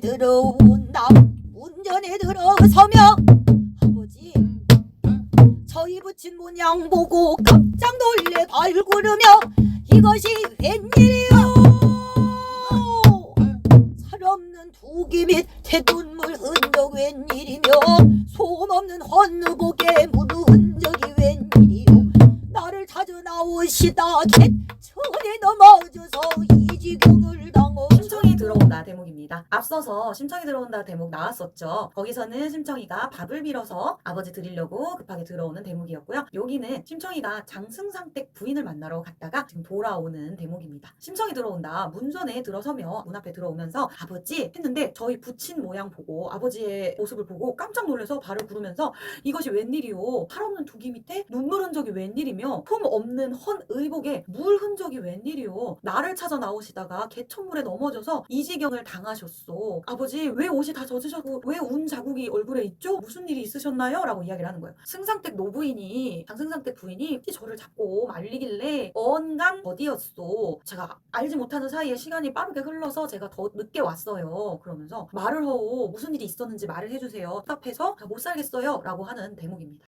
들어온다 문전에 들어서며 아버지 저희 부친 모양 보고 깜짝 놀래 발구르며 이것이 웬일이요? 살없는 두기 및 태눈물 흔적 웬일이며 소음 없는 헌누복에 무르 흔적이 웬일이요? 나를 찾아 나오시다. 개천에 넘어져서 이 지경을 당하고 심청이 들어 온다 대목입니다. 앞서서 심청이 들어온다 대목 나왔었죠. 거기서는 심청이가 밥을 빌어서 아버지 드리려고 급하게 들어오는 대목이었고요. 여기는 심청이가 장승상 댁 부인을 만나러 갔다가 지금 돌아오는 대목입니다. 심청이 들어온다 문전에 들어서며 문 앞에 들어오면서 아버지 했는데 저희 부친 모양 보고 아버지의 모습을 보고 깜짝 놀라서 발을 구르면서 이것이 웬일이요? 팔 없는 두기 밑에 눈물 흔적이 웬일이며 품 없는 헌 의복에 물 흔적이 웬일이요? 나를 찾아 나오시다가 개천물에 넘어져서 이 지경 을 당하셨소. 아버지 왜 옷이 다 젖으셨고 왜 운 자국이 얼굴에 있죠? 무슨 일이 있으셨나요? 라고 이야기를 하는 거예요. 승상댁 노부인이 장승상댁 부인이 저를 잡고 말리길래 언간 어디였소? 제가 알지 못하는 사이에 시간이 빠르게 흘러서 제가 더 늦게 왔어요. 그러면서 말을 하고 무슨 일이 있었는지 말을 해주세요. 답답해서 못 살겠어요. 라고 하는 대목입니다.